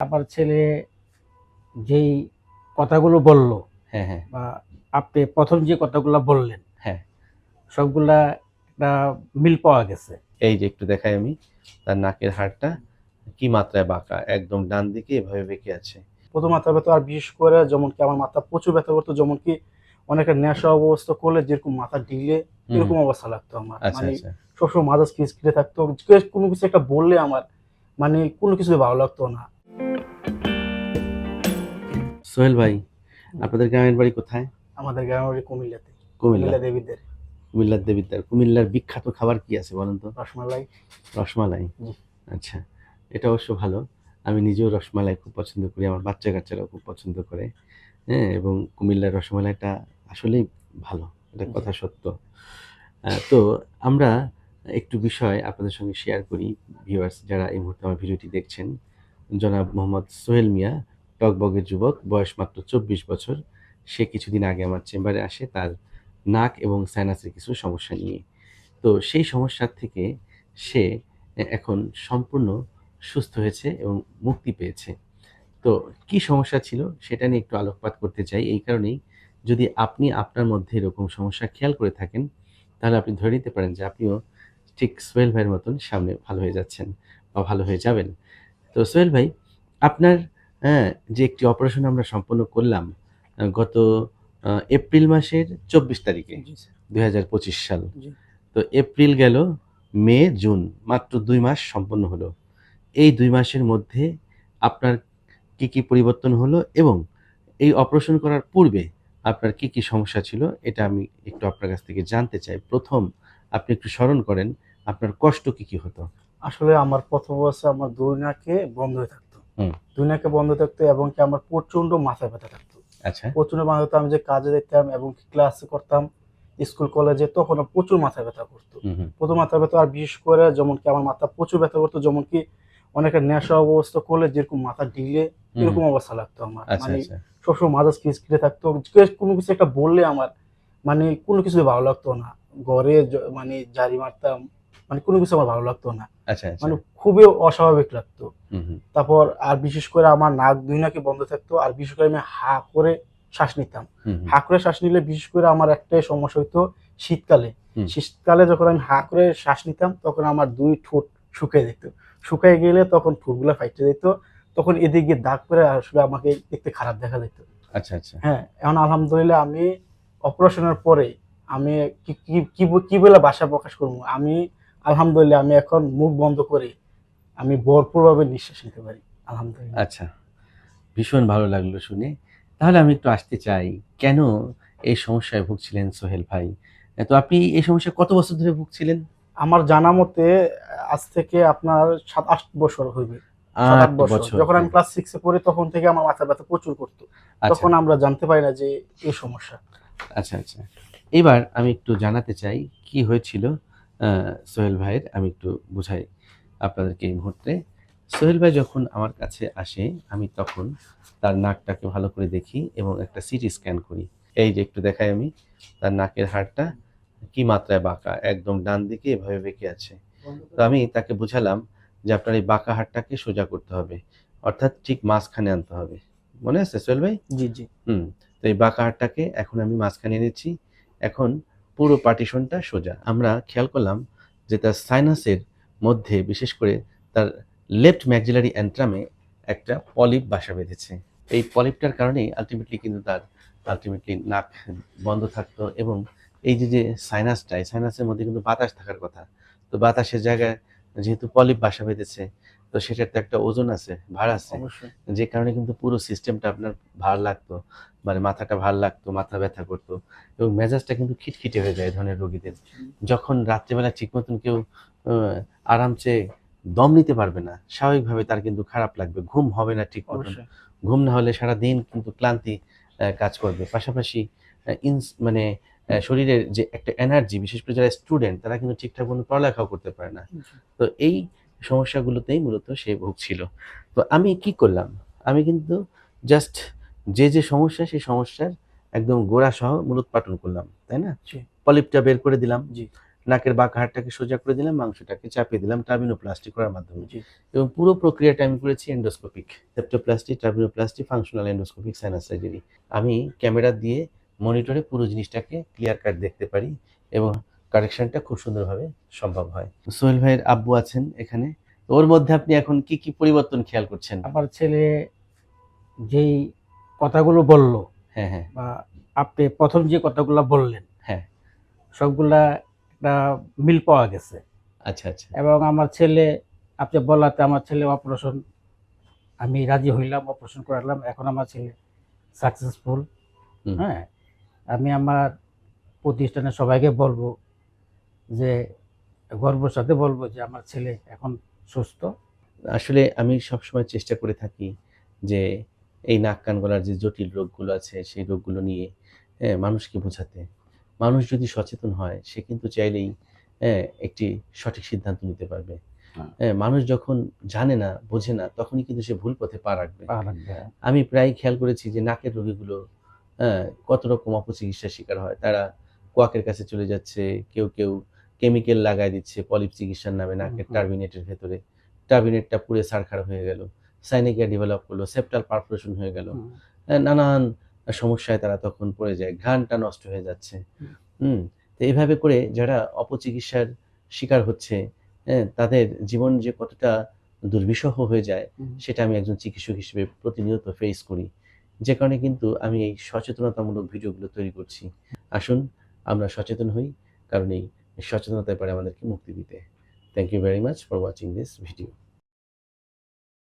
আমার ছেলে যেই কথাগুলো বলল হ্যাঁ হ্যাঁ। বা আপনি প্রথম যে কথাগুলো বললেন হ্যাঁ। সবগুলা একটা মিল পাওয়া গেছে। এই যে একটু দেখাই আমি তার নাকের হাড়টা কি মাত্রায় বাঁকা একদম ডান দিকে এভাবে বেঁকে আছে। প্রথম মাথা ব্যথা আর বিশেষ করে যেমন কি আমার মাথা প্রচুর ব্যথা করতো যেমন কি অনেকটা নেশা অবস্থা করলে যেরকম মাথা ঢিলে এরকম অবস্থা লাগতো আমার। আচ্ছা মানে আচ্ছা। সবসময় মাথা খিচখিচে থাকতো। কোনো কিছু একটা বললে আমার মানে কোনো কিছু ভালো লাগতো না। সোহেল ভাই আপনাদের গ্রামের বাড়ি কোথায়? আমাদের গ্রামের বাড়ি কুমিল্লাতে কুমিল্লা। দেবীদের। কুমিল্লার দেবিদ্বার কুমিল্লার বিখ্যাত খাবার কি আছে বলেন তো? রসমালাই। রসমালাই? আচ্ছা এটা অবশ্য ভালো। আমি নিজেও রসমালাই খুব পছন্দ করি আমার বাচ্চা কাচ্চারাও খুব পছন্দ করে হ্যাঁ এবং কুমিল্লার রসমালাইটা আসলেই ভালো এটা কথা সত্য। তো আমরা একটু বিষয় আপনাদের সঙ্গে শেয়ার করি ভিউয়ার্স যারা এই মুহূর্তে আমার ভিডিওটি দেখছেন জনাব মোহাম্মদ সোহেল মিয়া টকবগের যুবক, বয়স মাত্র চব্বিশ বছর। সে কিছুদিন আগে আমার চেম্বারে আসে, তার নাক এবং সাইনাসের কিছু সমস্যা নিয়ে। তো সেই সমস্যার থেকে সে এখন সম্পূর্ণ সুস্থ হয়েছে এবং মুক্তি পেয়েছে। তো কি সমস্যা ছিল সেটা নিয়ে একটু আলোকপাত করতে চাই। এই কারণেই যদি আপনি আপনার মধ্যে এরকম সমস্যা খেয়াল করে থাকেন, তাহলে আপনি ধরে নিতে পারেন যে আপনিও ঠিক সোহেল ভাইয়ের মতন সামনে ভালো হয়ে যাচ্ছেন বা ভালো হয়ে যাবেন। তো সোহেল ভাই, আপনার হ্যাঁ, যে একটি অপারেশন আমরা সম্পন্ন করলাম গত এপ্রিল মাসের চব্বিশ তারিখে দুই হাজার পঁচিশ সাল। তো এপ্রিল গেল মে জুন মাত্র দুই মাস সম্পন্ন হলো। এই দুই মাসের মধ্যে আপনার কি কি পরিবর্তন হলো এবং এই অপারেশন করার পূর্বে আপনার কি কি সমস্যা ছিল এটা আমি একটু আপনার কাছ থেকে জানতে চাই। প্রথম আপনি একটু স্মরণ করেন আপনার কষ্ট কি কি হতো? আসলে আমার প্রথম অবস্থা আমার দুই নাকে বন্ধ হয়ে থাকতো। নাকে বন্ধ থাকতো এবং কি আমার প্রচণ্ড মাথা ব্যথা থাকতো। আচ্ছা। প্রচণ্ড মাথা ব্যথা আমি যে কাজে যেতাম এবং ক্লাস করতাম স্কুল কলেজে তখন প্রচুর মাথা ব্যথা করতো। হুম মাথা ব্যথা আর বিশেষ করে যেমন কি আমার মাথা প্রচুর ব্যথা করতো যেমন কি অনেকটা নেশা অবস্থা করলে যেরকম মাথা ঢিলে এরকম অবস্থা লাগতো আমার। আচ্ছা মানে আচ্ছা। সবসময় মাথা খিচখিচে থাকতো। কোনো কিছু একটা বললে আমার মানে কোনো কিছু ভালো লাগতো না। ঘরে মানে জারি মারতাম মানে কোনো কিছু আমার ভালো লাগতো না। আচ্ছা আচ্ছা। মানে খুবই অস্বাভাবিক লাগতো। তারপর আর বিশেষ করে আমার নাক দুই নাকি বন্ধ থাকতো আর বিশেষ করে আমি হা করে শ্বাস নিতাম। হা করে শ্বাস নিলে বিশেষ করে আমার একটাই সমস্যা হতো শীতকালে। শীতকালে যখন আমি হা করে শ্বাস নিতাম তখন আমার দুই ঠোঁট শুকিয়ে যেত। শুকিয়ে গেলে তখন ঠোঁটগুলো ফাইটে যেত। তখন এদিকে দাগ করে আসলে আমাকে দেখতে খারাপ দেখা যেত। আচ্ছা আচ্ছা। হ্যাঁ এখন আলহামদুলিল্লাহ আমি অপারেশনের পরে আমি কি কি- বলে ভাষা প্রকাশ করব? আমি আলহামদুলিল্লাহ আমি এখন মুখ বন্ধ করে আমি ভরপুরভাবে নিঃশ্বাস নিতে পারি আলহামদুলিল্লাহ। আচ্ছা ভীষণ ভালো লাগল শুনে। তাহলে আমি একটু আসতে চাই কেন এই সমস্যায় ভুগছিলেন সোহেল ভাই? তো আপনি এই সমস্যা কত বছর ধরে ভুগছিলেন? আমার জানা মতে আজ থেকে আপনার সাত আট বছর হইবে আট বছর। যখন আমি ক্লাস সিক্সে পড়ি তখন থেকে আমার মাথা ব্যথা প্রচুর করতো। আচ্ছা। তখন আমরা জানতে পারি না যে এই সমস্যা। আচ্ছা আচ্ছা। এবার আমি একটু জানাতে চাই কি হয়েছিল? সোহেল ভাইয়ের আমি একটু বুঝাই আপনাদেরকে এই মুহূর্তে। সোহেল ভাই যখন আমার কাছে আসে আমি তখন তার নাকটাকে ভালো করে দেখি এবং একটা সিটি স্ক্যান করি। এই যে একটু দেখাই আমি তার নাকের হাড়টা কি মাত্রায় বাঁকা একদম ডান দিকে এভাবে বেঁকে আছে। তো আমি তাকে বুঝালাম যে আপনার এই বাঁকা হাড়টাকে সোজা করতে হবে অর্থাৎ ঠিক মাঝখানে আনতে হবে। মনে আছে সোহেল ভাই? জি জি। হুম তো এই বাঁকা হাড়টাকে এখন আমি মাঝখানে এনেছি। এখন পুরো পার্টিশনটা সোজা। আমরা খেয়াল করলাম যে তার সাইনাসের মধ্যে, বিশেষ করে তার লেফট ম্যাক্সিলারি অ্যান্ট্রামে একটা পলিপ বাসা বেঁধেছে। এই পলিপটার কারণেই আলটিমেটলি কিন্তু তার আলটিমেটলি নাক বন্ধ থাকতো এবং এই যে যে সাইনাসটা এই সাইনাসের মধ্যে কিন্তু বাতাস থাকার কথা। তো বাতাসের জায়গায় যেহেতু পলিপ বাসা বেঁধেছে তো সেটার তো একটা ওজন আছে ভার আছে। যে কারণে কিন্তু পুরো সিস্টেমটা আপনার ভার লাগতো মানে মাথাটা ভার লাগতো মাথা ব্যথা করতো এবং মেজাজটা কিন্তু খিটখিটে হয়ে যায় ধরনের রোগীদের। যখন রাত্রেবেলা ঠিক মতন কেউ আরামসে দম নিতে পারবে না স্বাভাবিকভাবে তার কিন্তু খারাপ লাগবে ঘুম হবে না ঠিক মতন ঘুম না হলে সারা দিন কিন্তু ক্লান্তি কাজ করবে। পাশাপাশি ইনস মানে শরীরের যে একটা এনার্জি বিশেষ করে যারা স্টুডেন্ট তারা কিন্তু ঠিকঠাক মতো পড়ালেখাও করতে পারে না। তো এই সমস্যাগুলোতেই মূলত সে ভুগছিল। তো আমি কি করলাম? আমি কিন্তু জাস্ট যে যে সমস্যা সেই সমস্যার একদম গোড়া সহ মূলোৎপাটন করলাম তাই না? পলিপটা বের করে দিলাম। জি। নাকের বাঁকা হাড়টাকে সোজা করে দিলাম মাংসটাকে চাপিয়ে দিলাম টার্বিনোপ্লাস্টি করার মাধ্যমে। এবং পুরো প্রক্রিয়াটা আমি করেছি endoscopic septoplasty turbinoplasty functional endoscopic sinus surgery আমি ক্যামেরা দিয়ে মনিটরে পুরো জিনিসটাকে ক্লিয়ার কাট দেখতে পারি এবং কারেকশনটা খুব সুন্দরভাবে সম্ভব হয়। সোহেল ভাইয়ের আব্বু আছেন এখানে। তো ওর মধ্যে আপনি এখন কি কি পরিবর্তন খেয়াল করছেন? আমার ছেলে যেই কথাগুলো বলল হ্যাঁ হ্যাঁ। বা আপনি প্রথম যে কথাগুলো বললেন হ্যাঁ। সবগুলা একটা মিল পাওয়া গেছে। আচ্ছা আচ্ছা। এবং আমার ছেলে আপনি বলাতে আমার ছেলে অপারেশন আমি রাজি হইলাম অপারেশন করালাম এখন আমার ছেলে সাকসেসফুল হ্যাঁ। আমি আমার প্রতিষ্ঠানে সবাইকে বলব যে গর্বের সাথে বলব যে আমার ছেলে এখন সুস্থ। আসলে আমি সবসময় চেষ্টা করে থাকি যে এই নাক কান গলার যে জটিল রোগগুলো আছে সেই রোগগুলো নিয়ে হ্যাঁ, মানুষকে বোঝাতে। মানুষ যদি সচেতন হয় সে কিন্তু চাইলেই হ্যাঁ, একটি সঠিক সিদ্ধান্ত নিতে পারবে। হ্যাঁ। মানুষ যখন জানে না বোঝে না তখনই কিন্তু সে ভুল পথে পা রাখবে। আমি প্রায় খেয়াল করেছি যে নাকের রোগীগুলো কত রকম অপচিকিৎসার শিকার হয়। তারা কোয়াকের কাছে চলে যাচ্ছে কেউ কেউ কেমিক্যাল লাগাই দিচ্ছে পলিপ চিকিৎসার নামে নাকের। টার্বিনেটের ভেতরে। টার্বিনেটটা পুড়ে সারখার হয়ে গেল। সাইনিকিয়া ডেভেলপ করল সেপ্টাল পারফোরেশন হয়ে গেল। নানান সমস্যায় তারা তখন পড়ে যায় ঘ্রাণটা নষ্ট হয়ে যাচ্ছে। হুম। তো এইভাবে করে যারা অপচিকিৎসার শিকার হচ্ছে হ্যাঁ, তাদের জীবন যে কতটা দুর্বিষহ হয়ে যায় সেটা আমি একজন চিকিৎসক হিসেবে প্রতিনিয়ত ফেস করি। যে কারণে কিন্তু আমি এই সচেতনতামূলক ভিডিওগুলো তৈরি করছি। আসুন আমরা সচেতন হই কারণ এই সচেতনতায় পারে আমাদেরকে মুক্তি দিতে। Thank you very much for watching this video